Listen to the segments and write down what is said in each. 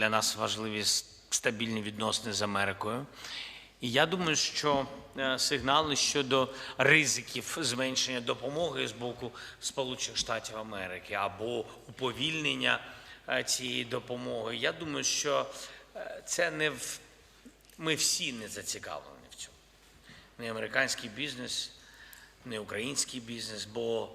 для нас важливі стабільні відносини з Америкою. І я думаю, що е, сигнали щодо ризиків зменшення допомоги з боку Сполучених Штатів Америки або уповільнення е, цієї допомоги. Я думаю, що е, це не в ми всі не зацікавлені в цьому. Не американський бізнес, не український бізнес, бо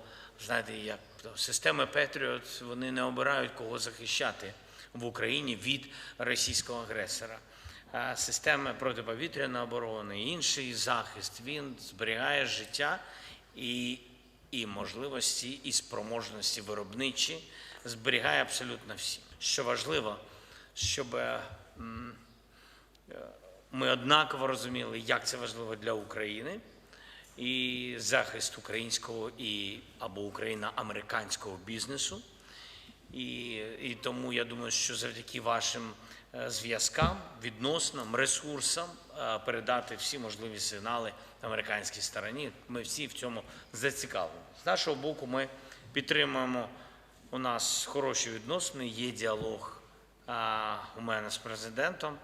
знаєте, як системи Петріот вони не обирають кого захищати в Україні від російського агресора. А системи протиповітряної оборони, інший захист, він зберігає життя і, і можливості, і спроможності виробничі, зберігає абсолютно всі. Що важливо, щоб е, ми однаково розуміли, як це важливо для України, і захист українського і або україно-американського бізнесу. І, і тому я думаю, що завдяки вашим е, зв'язкам, відносинам, ресурсам е, передати всі можливі сигнали американській стороні. Ми всі в цьому зацікавлені. З нашого боку, ми підтримуємо. У нас хороші відносини, є діалог а, у мене з президентом.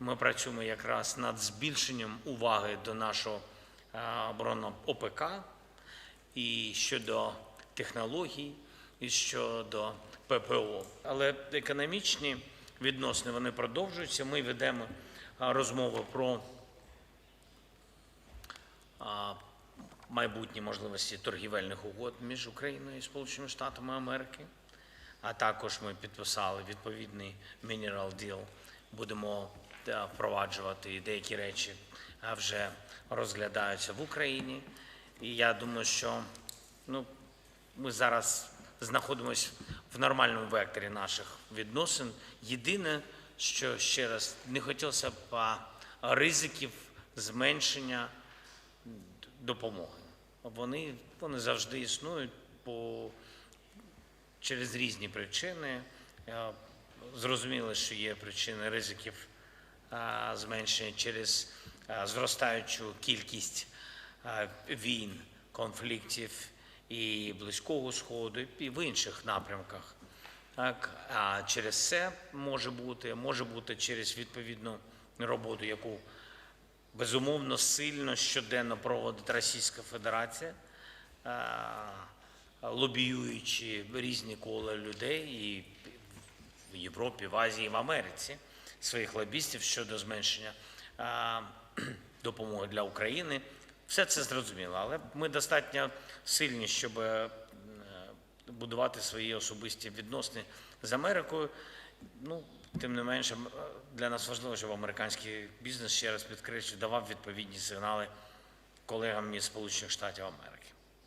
Ми працюємо якраз над збільшенням уваги до нашого оборонного ОПК і щодо технологій, і щодо ППО. Але економічні відносини вони продовжуються. Ми ведемо а, розмови про майбутні можливості торгівельних угод між Україною і Сполученими Штатами Америки. А також ми підписали відповідний Mineral Deal. Будемо впроваджувати деякі речі вже розглядаються в Україні. І я думаю, що ну, ми зараз знаходимося в нормальному векторі наших відносин. Єдине, що ще раз не хотілося б ризиків зменшення допомоги. Вони, вони завжди існують по, через різні причини. Зрозуміло, що є причини ризиків зменшення через зростаючу кількість війн, конфліктів і Близького Сходу, і в інших напрямках. Так, а через це може бути, може бути через відповідну роботу, яку безумовно сильно щоденно проводить Російська Федерація, лобіюючи різні кола людей і в Європі, в Азії, в Америці своїх лобістів щодо зменшення допомоги для України. Все це зрозуміло, але ми достатньо сильні, щоб е, будувати свої особисті відносини з Америкою. Ну, тим не менше, для нас важливо, щоб американський бізнес ще раз підкреслюю, давав відповідні сигнали колегам із Сполучених Штатів Америки.